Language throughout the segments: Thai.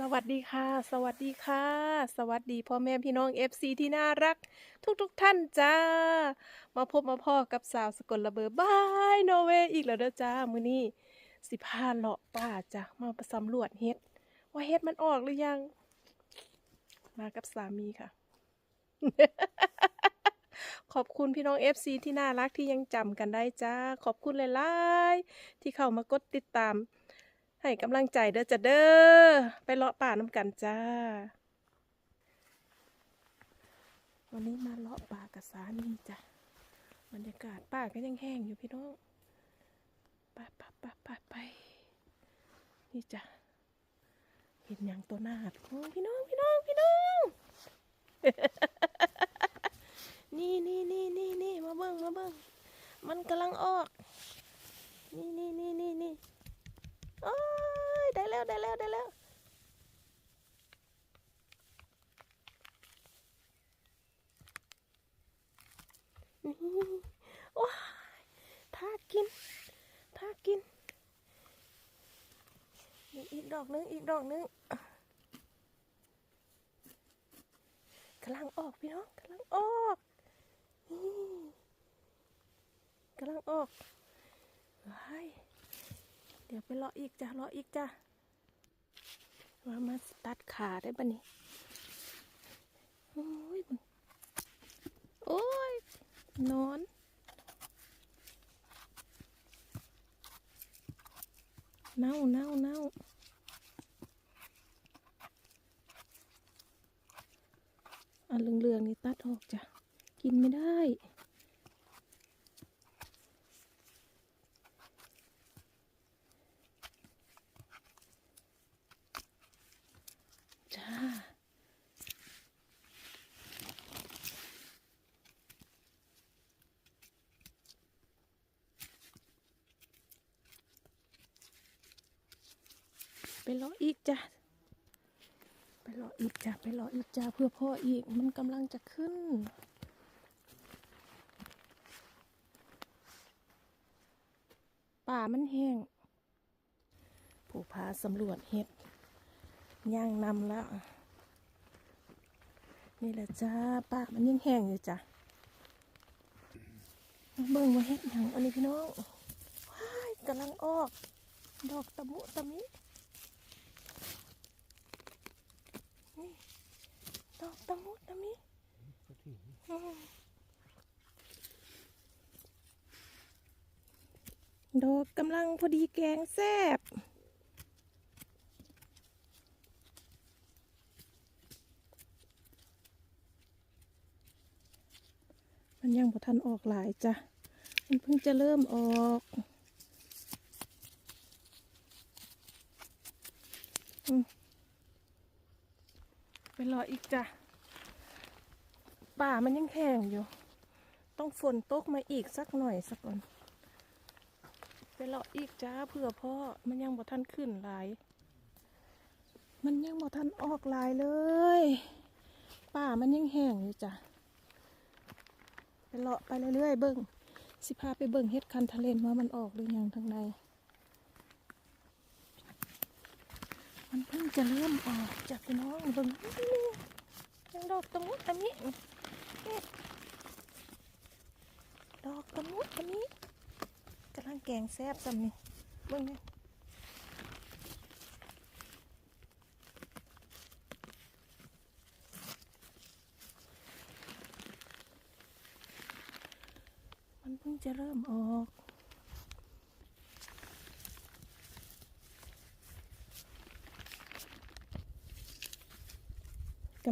สวัสดีค่ะ สวัสดีค่ะ สวัสดีพ่อแม่พี่น้อง FC ที่น่ารัก ทุกๆทท่านจ้า มาพบมาพ่อกับสาวสกลระเบอบายโนเวอีกแล้วเด้อจ้ามือนี้สิพาเลาะป่าจ้ะมาสำรวจเฮ็ด ว่าเฮ็ดมันออกหรือยัง มากับสามีค่ะ ขอบคุณพี่น้อง FC ที่น่ารักที่ยังจำกันได้จ้า ขอบคุณหลายๆที่เข้ามากดติดตาม ให้กำลังใจเด้อจะเด้อไปเลาะป่าน้ำกันจ้า วันนี้มาเลาะป่ากับสามีจ้ะบรรยากาศป่าก็ยังแห้งอยู่พี่น้องไปไปไปไปไป นี่จ้ะเห็นอย่างตัวหน้าดพี่น้องพี่น้องพี่น้อง นี่นี่นี่นี่นี่มาเบิ้งมาเบิ้งมันกำลังออก นี่นี่นี่นี่นี่ โอ้ยได้แล้วได้แล้วได้แล้วนี่ว้ายถ้ากิน ถ้ากินมีอีกดอกนึง อีกดอกนึงกำลังออกพี่น้องกำลังออกนี่กำลังออกว้าย เดี๋ยวไปเลาะอีกจ้ะเลาะอีกจ้ะมามาตัดขาได้ปะนี่โอ้ยโอ้ยนอนเน่าเน่าเน่าอันเหลืองๆนี่ตัดออกจ้ะ กินไม่ได้ จ้า ไปรออีกจ้ะไปรออีกจ้ะไปรออีกจ้ะเพื่อพ่ออีกมันกำลังจะขึ้นป่ามันแห้งผู้พาสำรวจเห็ดย่างนำแล้ว นี่แหละจ้าป่ามันยังแห้งอยู่จ้ะมาเบิ่งมาเฮ็ดหยังอันนี้พี่น้องว้ายกำลังออก ดอกตะมุตะมิ ดอกตะมุตะมิอืมดอกกำลังพอดีแกงแซ่บมันยังบ่ทันออกหลายจ้ะ มันเพิ่งจะเริ่มออกอม ไปรออีกจ้ะ ป่ามันยังแห้งอยู่ ต้องฝนตกมาอีกสักหน่อยสักก่อนไปรออีกจ้าเผื่อพ่อมันยังบ่ทันขึ้นหลาย มันยังบ่ทันออกหลายเลย ป่ามันยังแห้งอยู่จ้ะไปเลาะไปเรื่อยๆเบิ้งสิพาไปเบิ้งเฮ็ดคันทะเลนว่ามันออกหรือยังทางใน มันเพิ่งจะเริ่มออกจากพี่น้องเบิ้งนี่ยังดอกตะมุตะมินี่ดอกตะมุตะมิกำลังแกงแซ่บซ้ำนี่เบิ้งนี่มันเพิ่งจะเริ่มออก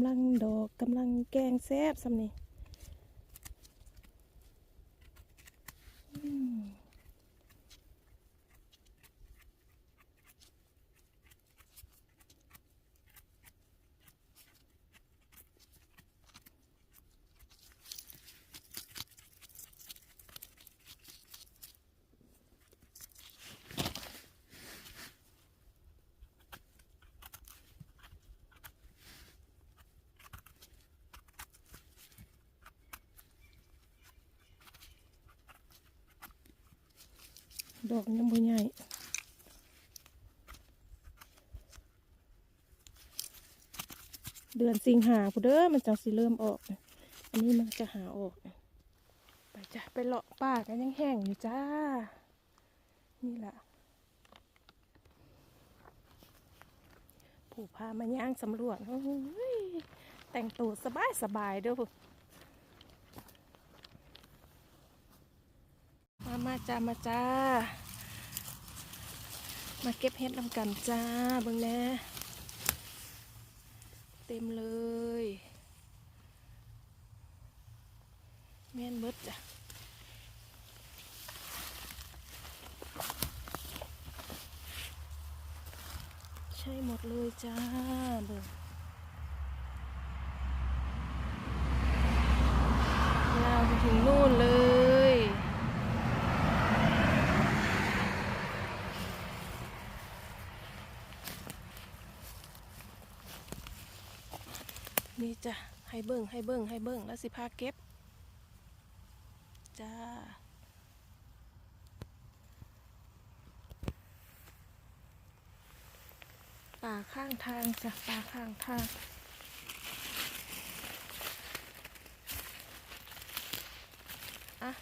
ำลังดอกกำลังแกงแซ่บสำนี่อืม ดอกยังบ่ใหญ่เดือนสิงหาพุเด้อมันจังสิเริ่มออก อันนี้มันจะหาออก ไปจ้ะไปเลาะป่ากันยังแห้งอยู่จ้า นี่แหละผู้พามาย่างสำรวจแต่งตัวสบายสบายๆเด้อมามาจ้ามาจ้า มาเก็บเห็ดนำกันจ้าเบิ่งแน่เต็มเลยแม่นเบิดจ้ะใช่หมดเลยจ้าเบิ่งยาวไปถึงนู่นเลย นี่จ้ะให้เบิ่งให้เบิ่งให้เบิ่งแล้วสิพาเก็บ จ้าป่าข้างทางจ้ะป่าข้างทางอะ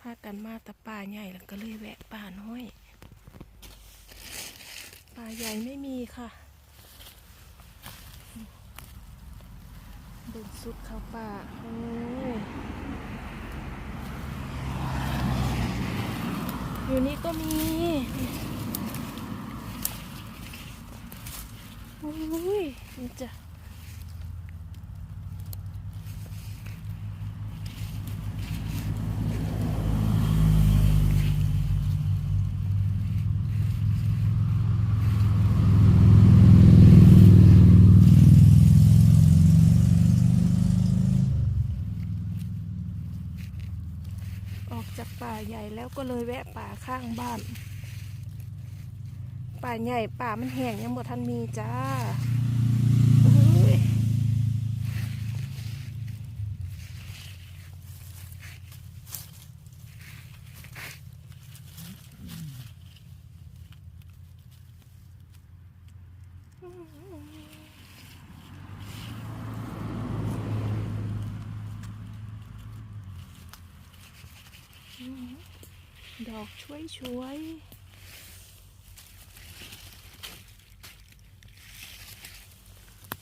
พากันมาแต่ป่าใหญ่แล้วก็เลยแวะป่าน้อย ใหญ่ไม่มีค่ะเดินสุดเขาป่าโอ้ยอยู่นี่ก็มีโอ้ยนี่จ้ะออกจากป่าใหญ่แล้ว ก็เลยแวะป่าข้างบ้าน ป่าใหญ่ป่ามันแห้งยังบ่ทันมีจ้าโอ้ย ดอกช่วยช่วย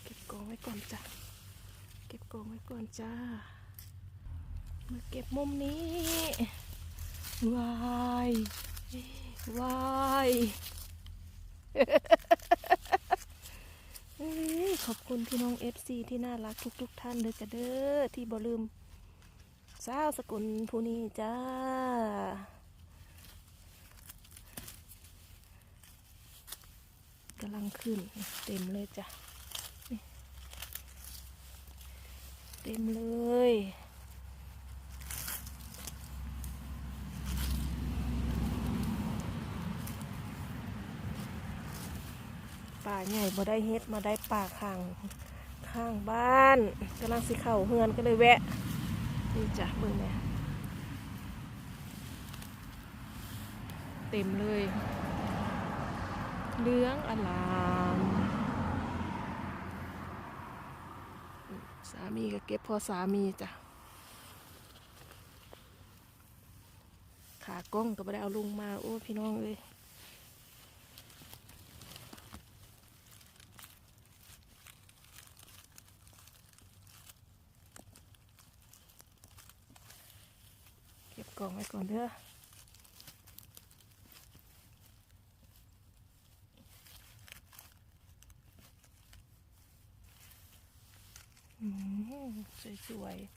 เก็บกองไว้ก่อนจ้ะ เก็บกองไว้ก่อนจ้า มาเก็บมุมนี้วายวายขอบคุณพี่น้อง FC ที่น่ารักทุกๆทท่านเลยจ้ะเด้อที่บ่ลืมสาวสกุลผู้นี้จ้า กำลังขึ้น เต็มเลยจ้ะเต็มเลยป่าใหญ่บ่ได้เฮ็ดมาได้ป่าข้างข้างบ้านกำลังสิเข้าเฮือนก็เลยแวะนี่จ้ะเบิ่งเนี่ยเต็มเลย เหลืองอลามสามีก็เก็บพอสามีจ้ะขากล้องก็ไม่ได้เอาลุงมาโอ้พี่น้องเอ้ยเก็บกล่องไว้ก่อนเด้อ สวยๆ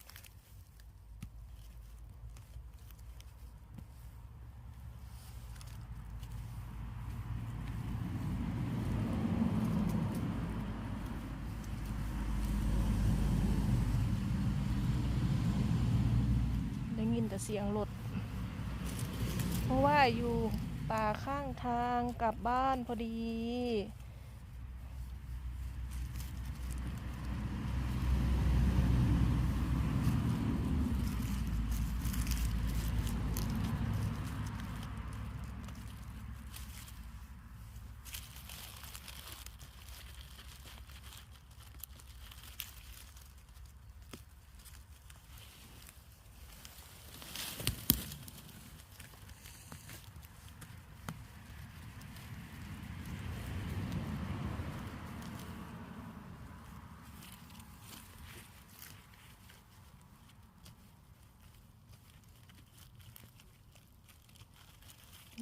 ได้ยินแต่เสียงรถ เพราะว่าอยู่ป่าข้างทางกลับบ้านพอดี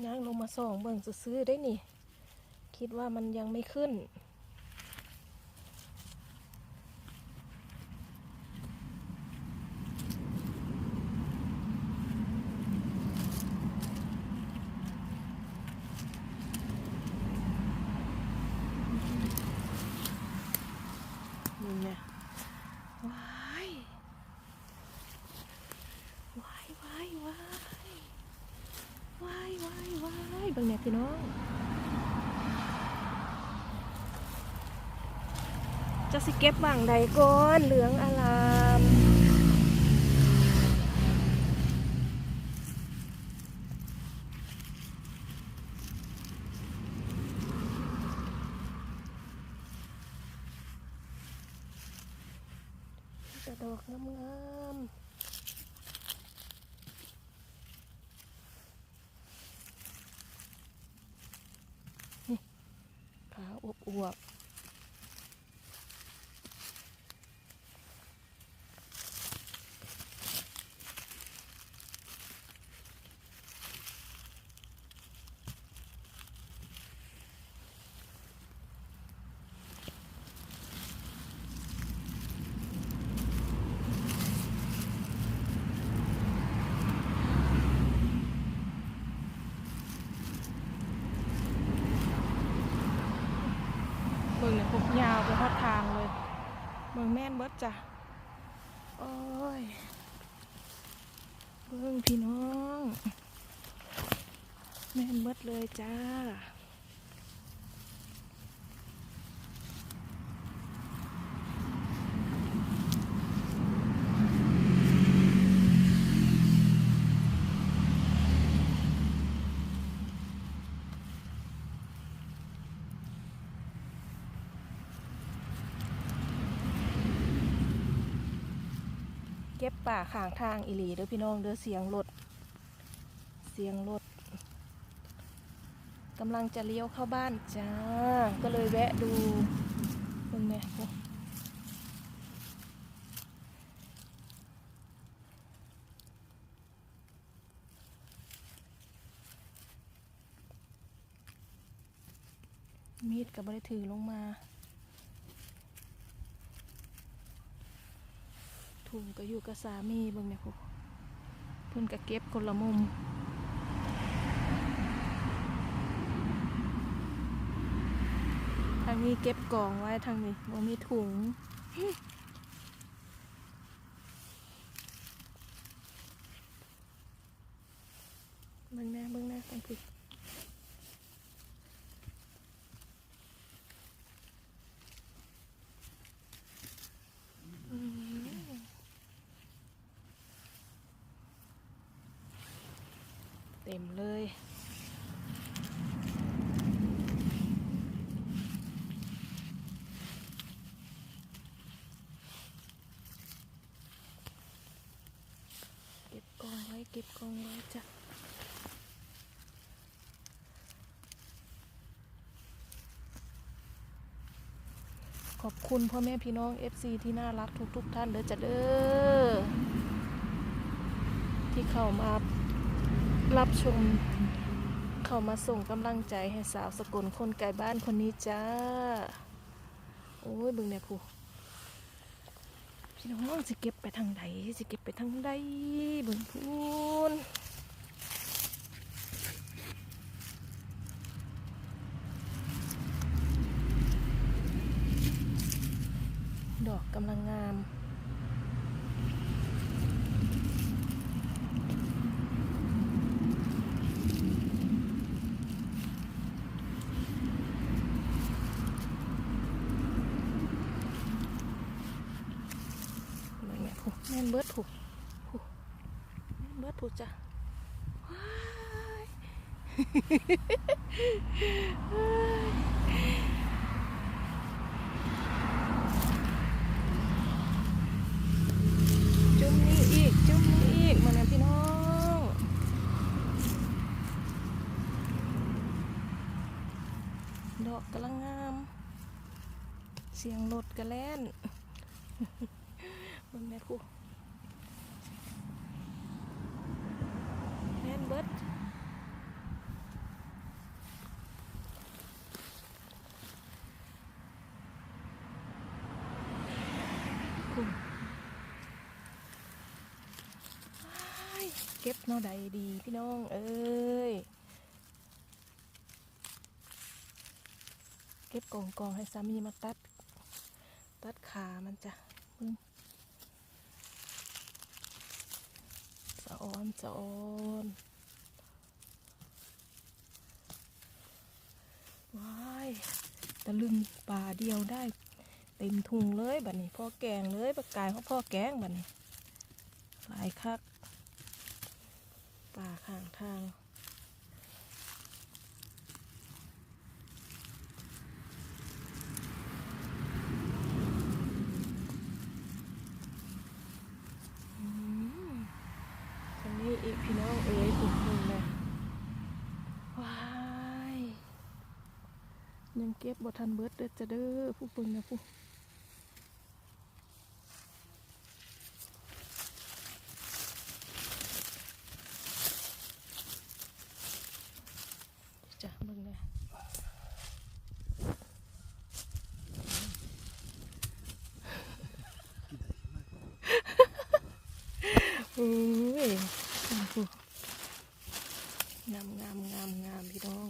ย่างลงมาส่องเบิ่งซื้อได้นี่ คิดว่ามันยังไม่ขึ้น นี่ไงว้าย ว้ายว้ายว้ายว้าย ว้ายบางเนี่ยพี่น้องจะสิเก็บบางใดก่อนเหลืองอลามแต่ดอกงามๆนี่ ขาวอวบๆ เบิ่งเนี่ยผมยาวไปทอดทางเลย เมืองแม่นเบิดจ้ะ โอ้ย เบิ่งพี่น้อง แม่นเบิดเลยจ้า ก็บป่าข้างทางอีหลีเด้อพี่น้องเด้อเสียงรถเสียงรถกำลังจะเลี้ยวเข้าบ้านจ้า ก็เลยแวะดูเบิ่งแม่โอ้มีดกับบริถือลงมา ถุงก็อยู่กับสามีเบิ่งเนี่ยพวกเพิ่นก็เก็บคนละมุมทางนี้เก็บกล่องไว้ทางนี้บ่มีถุง เบิ่งหน้าเบิ่งหน้ากันพี่อืมเต็มเลย เก็บกองไว้ เก็บกองไว้จ้ะขอบคุณพ่อแม่พี่น้อง FC ที่น่ารักทุกๆทท่านเด้อจ้ะเด้อที่เข้ามารับชม เข้ามาส่งกำลังใจให้สาวสกลคนไกลบ้านคนนี้จ้า โอ้ยบิ่งเนี่ยผู้ พี่น้องสิเก็บไปทางใดสิเก็บไปทางใดบนพูนดอกกำลังงาม แม่นแม่ผูแม่ นเบิดผูผูแม่นเบิดผูกจ้ะจุ่มนี้อีก จุ่มนี้อีกมาแน่พี่น้องดอกกำลังงาม เสียงรถกระแล่นเบิ่งแม่ครูแม่นเบิด แนวใดดีพี่น้องเอ้ยเก็บกองกองให้สามีมาตัด ตัดขามันจ้ะมึงสะออนสะออนว้ายตะลึงป่าเดียวได้ เต็มถุงเลยบัดนี้พ่อแกงเลยปากกายของพ่อแกงบัดนี้ หลายคัก ป่าข้างทางอืมตรงนี้อีกพี่น้องเอ๋ยถูกหนึ่งเลยว้ายยังเก็บบทันเบิร์ดเด้อจะเด้อผู้ปึงนะผู้จ้ะเบิ่งเลย อุ้ยงามงามงามงามพี่น้อง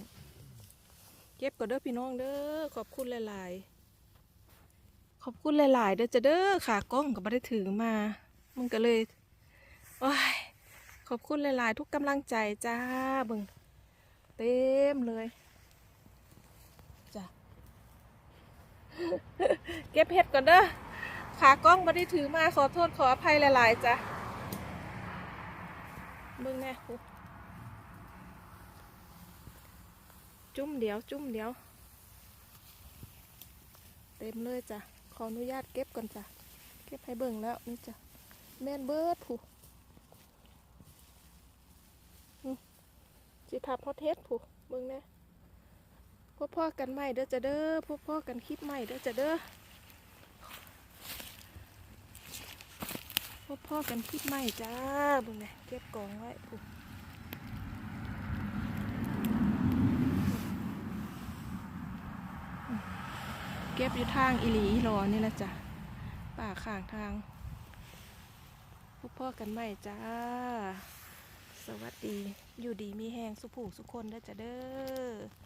เก็บก่อนเด้อพี่น้องเด้อ ขอบคุณหลาย ๆ ขอบคุณหลาย ๆ เด้อจะเด้อขากล้องก็ไม่ได้ถือมา มันก็เลยโอ้ยขอบคุณหลาย ๆ ทุกกำลังใจจ้าเบิ่งเต็มเลยจ้ะเก็บเห็ดก่อนเด้อขากล้องไม่ได้ถือมาขอโทษขออภัยหลาย ๆ จ้ะ เบิ่งแน่ครูจุ่มเดียว จุ่มเดียว เต็มเลยจ้ะ ขออนุญาตเก็บก่อนจ้ะ เก็บให้เบิ่งแล้วนี่จ้ะ แม่นเบิดผู้อืมสิทับฮอตเทสผู้เบิ่งแน่พบพ่อกันใหม่เด้อจ้ะเด้อพบพ่อกันคลิปใหม่เด้อจ้ะเด้อ พ่อกันคลิปใหม่จ้าบิ่งแน่เก็บกองไว้เก็บอยู่ทางอีหลีอีหลอนี่ละจ้ะป่าข้างทางพบพ่อกันใหม่จ้า สวัสดี อยู่ดีมีแหงสุผูสุคนได้จ้ะเด้อ